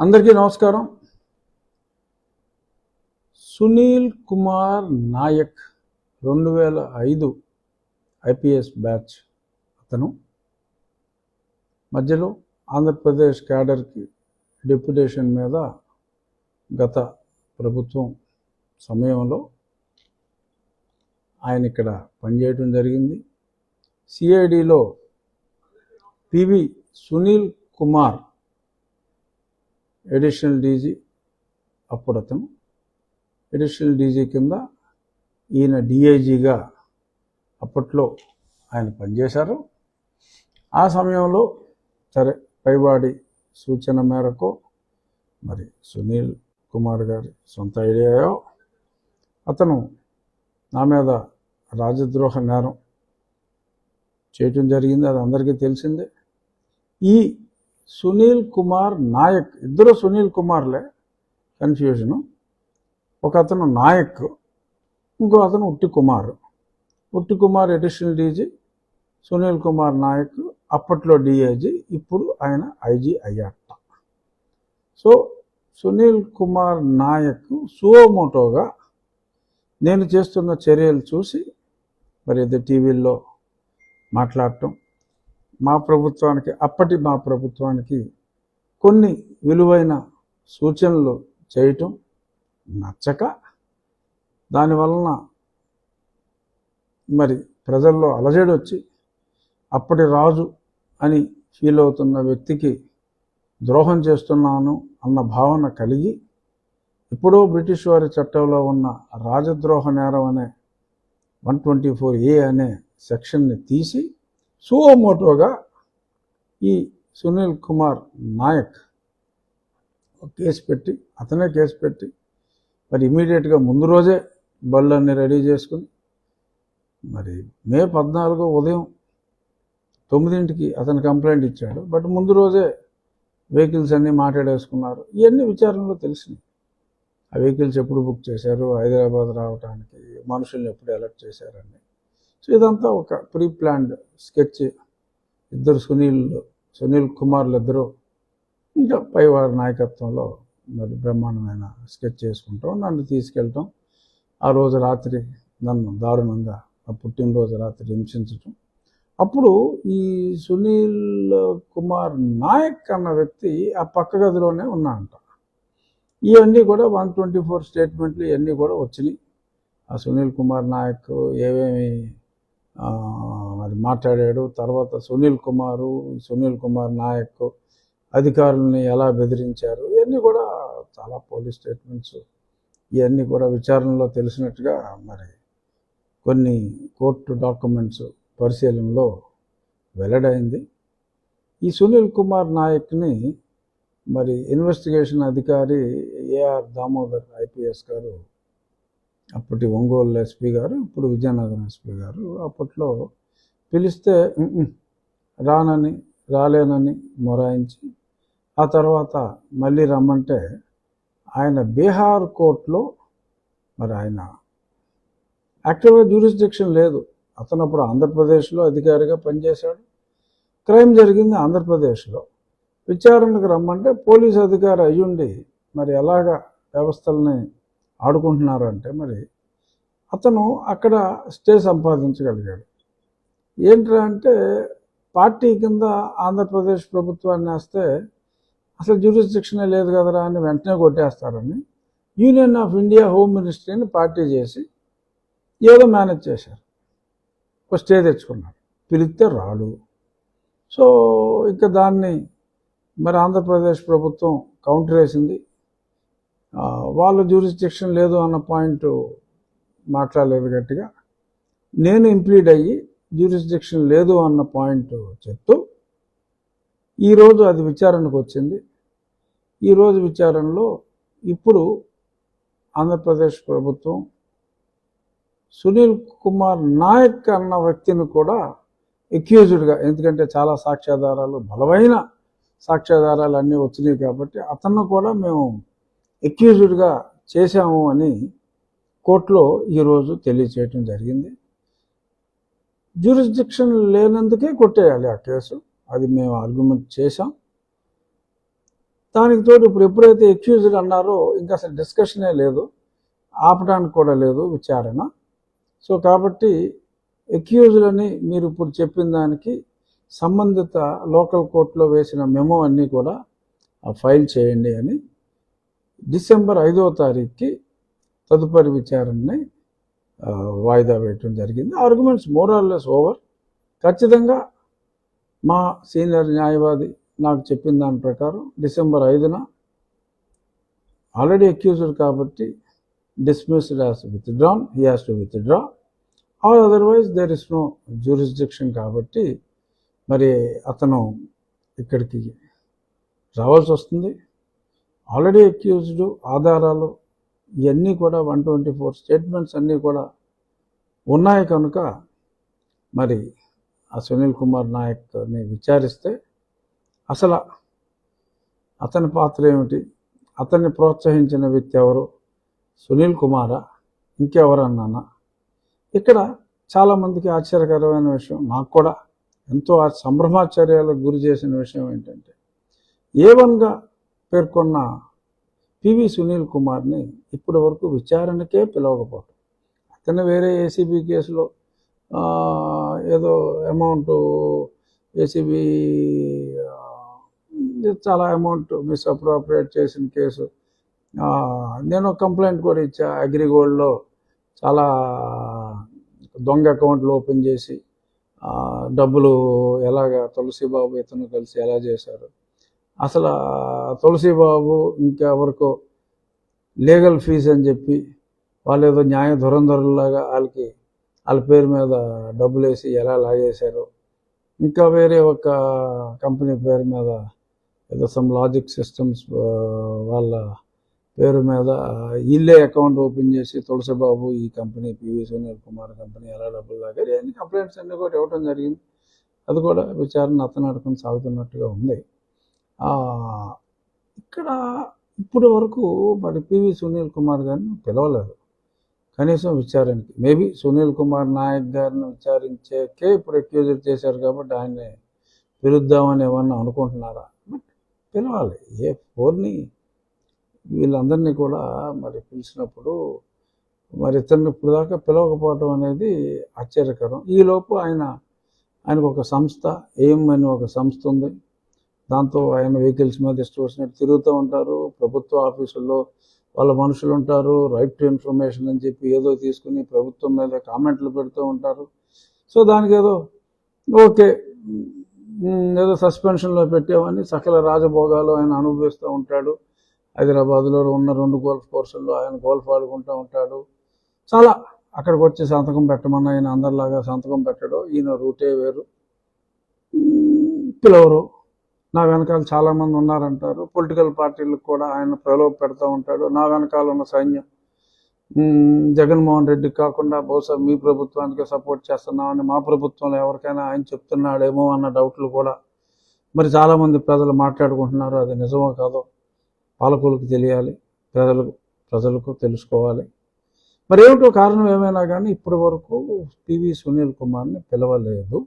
అందరికీ నమస్కారం. సునీల్ కుమార్ నాయక్ రెండు వేల ఐదు ఐపీఎస్ బ్యాచ్ అతను. మధ్యలో ఆంధ్రప్రదేశ్ క్యాడర్కి డిప్యుటేషన్ మీద గత ప్రభుత్వం సమయంలో ఆయన ఇక్కడ పనిచేయడం జరిగింది. సిఐడిలో PV Sunil Kumar additional DG అప్పుడు అతను ఎడిషనల్ డీజీ కింద ఈయన డిఐజీగా అప్పట్లో ఆయన పనిచేశారు. ఆ సమయంలో సరే పైవాడి సూచన మేరకు మరి సునీల్ కుమార్ గారి సొంత ఐడియాయో అతను నా మీద రాజద్రోహ నేరం చేయటం జరిగింది అది అందరికీ తెలిసిందే. ఈ సునీల్ కుమార్ నాయక్. ఇద్దరు సునీల్ కుమార్లే. కన్ఫ్యూజను. ఒక అతను నాయక్ ఇంకో అతను ఉట్టి కుమార్. ఉట్టి కుమార్ అడిషనల్ డీజీ సునీల్ కుమార్ నాయక్ అప్పట్లో డిఐజీ ఇప్పుడు ఆయన ఐజీ అయ్యాట సో సునీల్ కుమార్ నాయక్ సువోమోటోగా నేను చేస్తున్న చర్యలు చూసి మరి ఇద్దరు టీవీల్లో మాట్లాడటం మా ప్రభుత్వానికి అప్పటి మా ప్రభుత్వానికి కొన్ని విలువైన సూచనలు చేయటం నచ్చక దానివలన మరి ప్రజల్లో అలజడి వచ్చి అప్పటి రాజు అని ఫీల్ అవుతున్న వ్యక్తికి ద్రోహం చేస్తున్నాను అన్న భావన కలిగి ఎప్పుడో బ్రిటిష్ వారి చట్టంలో ఉన్న రాజద్రోహ నేరం అనే వన్ ట్వంటీ ఫోర్ ఏ అనే సెక్షన్ని తీసి సువోమోటోగా ఈ సునీల్ కుమార్ నాయక్ కేసు పెట్టి అతనే కేసు పెట్టి మరి ఇమీడియట్గా ముందు రోజే బళ్ళన్నీ రెడీ చేసుకుని మరి మే పద్నాలుగో ఉదయం తొమ్మిదింటికి అతను కంప్లైంట్ ఇచ్చాడు. బట్ ముందు రోజే వెహికల్స్ అన్నీ మాట్లాడేసుకున్నారు. ఇవన్నీ విచారణలో తెలిసినాయి. ఆ వెహికల్స్ ఎప్పుడు బుక్ చేశారు? హైదరాబాద్ రావడానికి మనుషుల్ని ఎప్పుడు అలర్ట్ చేశారని. సో ఇదంతా ఒక ప్రీ ప్లాన్డ్ స్కెచ్. ఇద్దరు సునీల్ సునీల్ కుమార్లు ఇద్దరు ఇంకా పైవారి నాయకత్వంలో మరి బ్రహ్మాండమైన స్కెచ్ చేసుకుంటాం. నన్ను తీసుకెళ్ళటం. ఆ రోజు రాత్రి నన్ను దారుణంగా ఆ పుట్టినరోజు రాత్రి హింసించటం. అప్పుడు ఈ సునీల్ కుమార్ నాయక్ అన్న వ్యక్తి ఆ పక్క గదిలోనే ఉన్నా అంట. ఇవన్నీ కూడా వన్ ట్వంటీ ఫోర్ స్టేట్మెంట్లు ఇవన్నీ కూడా వచ్చినాయి. ఆ సునీల్ కుమార్ నాయక్ ఏమేమి మరి మాట్లాడాడు. తర్వాత సునీల్ కుమారు సునీల్ కుమార్ నాయక్ అధికారులని ఎలా బెదిరించారు? ఇవన్నీ కూడా చాలా పోలీస్ స్టేట్మెంట్స్. ఇవన్నీ కూడా విచారణలో తెలిసినట్టుగా మరి కొన్ని కోర్టు డాక్యుమెంట్స్ పరిశీలనలో వెల్లడైంది. ఈ సునీల్ కుమార్ నాయక్ని మరి ఇన్వెస్టిగేషన్ అధికారి ఏఆర్ దామోదర్ ఐపీఎస్ గారు అప్పటి ఒంగోలు ఎస్పీ గారు ఇప్పుడు విజయనగరం ఎస్పీ గారు అప్పట్లో పిలిస్తే రానని రాలేనని మొరాయించి ఆ తర్వాత మళ్ళీ రమ్మంటే ఆయన బీహార్ కోర్టులో మరి ఆయన యాక్టివ్గా జ్యూరిస్డిక్షన్ లేదు. అతను అప్పుడు ఆంధ్రప్రదేశ్లో అధికారిగా పనిచేశాడు. క్రైమ్ జరిగింది ఆంధ్రప్రదేశ్లో. విచారణకు రమ్మంటే పోలీస్ అధికారి అయ్యుండి మరి ఎలాగ వ్యవస్థల్ని ఆడుకుంటున్నారు అంటే మరి అతను అక్కడ స్టే సంపాదించగలిగాడు. ఏంట్రా అంటే పార్టీ కింద ఆంధ్రప్రదేశ్ ప్రభుత్వాన్ని వేస్తే అసలు జ్యూరిస్డిక్షనే లేదు కదరా అని వెంటనే కొట్టేస్తారని యూనియన్ ఆఫ్ ఇండియా హోమ్ మినిస్ట్రీని పార్టీ చేసి ఏదో మేనేజ్ చేశారు. ఒక స్టే తెచ్చుకున్నాడు పిలిస్తే రాడు. సో ఇంకా దాన్ని మరి ఆంధ్రప్రదేశ్ ప్రభుత్వం కౌంటర్ వేసింది. వాళ్ళ జ్యూరిస్డిక్షన్ లేదు అన్న పాయింట్ మాట్లాడలేదు గట్టిగా. నేను ఇంప్లీడ్ అయ్యి జ్యూరిస్డిక్షన్ లేదు అన్న పాయింట్ చెప్తూ ఈరోజు అది విచారణకు వచ్చింది. ఈరోజు విచారణలో ఇప్పుడు ఆంధ్రప్రదేశ్ ప్రభుత్వం సునీల్ కుమార్ నాయక్ అన్న వ్యక్తిని కూడా ఎక్యూజ్డ్గా ఎందుకంటే చాలా సాక్ష్యాధారాలు బలమైన సాక్ష్యాధారాలు అన్నీ వచ్చినాయి కాబట్టి అతను కూడా మేము ఎక్యూజ్డ్గా చేశాము అని కోర్టులో ఈరోజు తెలియచేయటం జరిగింది. జ్యూరిస్డిక్షన్ లేనందుకే కొట్టేయాలి ఆ కేసు. అది మేము ఆర్గ్యుమెంట్ చేశాం. దానికి తోడు ఇప్పుడు ఎప్పుడైతే ఎక్యూజ్డ్ అన్నారో ఇంకా అసలు డిస్కషనే లేదు. ఆపడానికి కూడా లేదు విచారణ. సో కాబట్టి ఎక్యూజ్లని మీరు ఇప్పుడు చెప్పిన దానికి సంబంధిత లోకల్ కోర్టులో వేసిన మెమో అన్నీ కూడా ఫైల్ చేయండి అని డిసెంబర్ ఐదవ తారీఖుకి తదుపరి విచారణని వాయిదా వేయటం జరిగింది. ఆర్గ్యుమెంట్స్ మోరాల్లెస్ ఓవర్ ఖచ్చితంగా మా సీనియర్ న్యాయవాది నాకు చెప్పిన దాని ప్రకారం డిసెంబర్ ఐదున ఆల్రెడీ అక్యూజ్డ్ కాబట్టి dismissed as withdrawn he has to withdraw or otherwise there is no jurisdiction కాబట్టి మరి అతను ఇక్కడికి రావాల్సి వస్తుంది. ఆల్రెడీ అక్యూజ్డ్ ఆధారాలు ఇవన్నీ కూడా వన్ ట్వంటీ ఫోర్ స్టేట్మెంట్స్ అన్నీ కూడా ఉన్నాయి కనుక మరి ఆ సునీల్ కుమార్ నాయక్ని విచారిస్తే అసలు అతని పాత్ర ఏమిటి? అతన్ని ప్రోత్సహించిన వ్యక్తి ఎవరు? సునీల్ కుమారా? ఇంకెవరన్నానా? ఇక్కడ చాలామందికి ఆశ్చర్యకరమైన విషయం నాకు కూడా ఎంతో ఆ గురి చేసిన విషయం ఏంటంటే ఏ వన్గా పేర్కొన్న పివి సునీల్ కుమార్ని ఇప్పటి వరకు విచారణకే పిలవకపోవటం. అతను వేరే ఏసీబీ కేసులో ఏదో అమౌంట్ ఏసీబీ చాలా అమౌంట్ మిస్అప్రోప్రియేట్ చేసిన కేసు. నేను కంప్లైంట్ కూడా ఇచ్చా అగ్రిగోల్డ్లో చాలా దొంగ అకౌంట్లు ఓపెన్ చేసి డబ్బులు ఎలాగ తులసిబాబు ఇతను కలిసి ఎలా చేశారు? అసలు ఆ తులసిబాబు ఇంకెవరికో లీగల్ ఫీజు అని చెప్పి వాళ్ళు ఏదో న్యాయ ధురంధరులాగా వాళ్ళకి వాళ్ళ పేరు మీద డబ్బులు వేసి ఎలా లాగేశారు. ఇంకా వేరే ఒక కంపెనీ పేరు మీద ఏదో సమ్ లాజిక్ సిస్టమ్స్ వాళ్ళ పేరు మీద వీళ్ళే అకౌంట్ ఓపెన్ చేసి తులసిబాబు ఈ company PV Sunil Kumar company ఎలా డబ్బులు లాగారు ఇవన్నీ కంప్లైంట్స్ అన్నీ కూడా ఇవ్వడం జరిగింది. అది కూడా విచారణ అతను అడుకుని సాగుతున్నట్టుగా ఉంది. ఇక్కడ ఇప్పటి వరకు మరి పివి సునీల్ కుమార్ గారిని పిలవలేదు. కనీసం విచారణకి. మేబీ సునీల్ కుమార్ నాయక్ గారిని విచారించేకే ఇప్పుడు ఎక్యూజర్ చేశారు కాబట్టి ఆయన్ని పిలుద్దామని ఏమన్నా అనుకుంటున్నారా? బట్ పిలవాలి. ఏ ఫోర్ని వీళ్ళందరినీ కూడా మరి పిలిచినప్పుడు మరి ఇతన్ని ఇప్పుడు దాకా పిలవకపోవడం అనేది ఆశ్చర్యకరం. ఈలోపు ఆయన ఆయనకు ఒక సంస్థ ఏం అని ఒక సంస్థ ఉంది. దాంతో ఆయన వెహికల్స్ మీద ఇష్టం వచ్చినట్టు తిరుగుతూ ఉంటారు. ప్రభుత్వ ఆఫీసుల్లో వాళ్ళ మనుషులు ఉంటారు. రైట్ టు ఇన్ఫర్మేషన్ అని చెప్పి ఏదో తీసుకుని ప్రభుత్వం మీద కామెంట్లు పెడుతూ ఉంటారు. సో దానికి ఏదో ఓకే ఏదో సస్పెన్షన్లో పెట్టామని సకల రాజభోగాలు ఆయన అనుభవిస్తూ ఉంటాడు. హైదరాబాద్లో ఉన్న రెండు గోల్ఫ్ కోర్సుల్లో ఆయన గోల్ఫ్ ఆడుకుంటూ ఉంటాడు. చాలా అక్కడికి వచ్చి సంతకం పెట్టమని ఆయన అందరిలాగా సంతకం పెట్టడు ఈయన రూటే వేరు. పిలవరు. నా వెనకాల చాలామంది ఉన్నారంటారు. పొలిటికల్ పార్టీలకు కూడా ఆయన ప్రలోభ పెడతా ఉంటాడు. నా వెనకాల ఉన్న సైన్యం జగన్మోహన్ రెడ్డికి కాకుండా బహుశా మీ ప్రభుత్వానికి సపోర్ట్ చేస్తున్నామని మా ప్రభుత్వంలో ఎవరికైనా ఆయన చెప్తున్నాడేమో అన్న డౌట్లు కూడా మరి చాలామంది ప్రజలు మాట్లాడుకుంటున్నారు. అది నిజమో కాదో పాలకులకు తెలియాలి ప్రజలకు ప్రజలకు తెలుసుకోవాలి. మరి ఏమిటో కారణం ఏమైనా కానీ ఇప్పటి వరకు పివి సునీల్ కుమార్ని పిలవలేదు.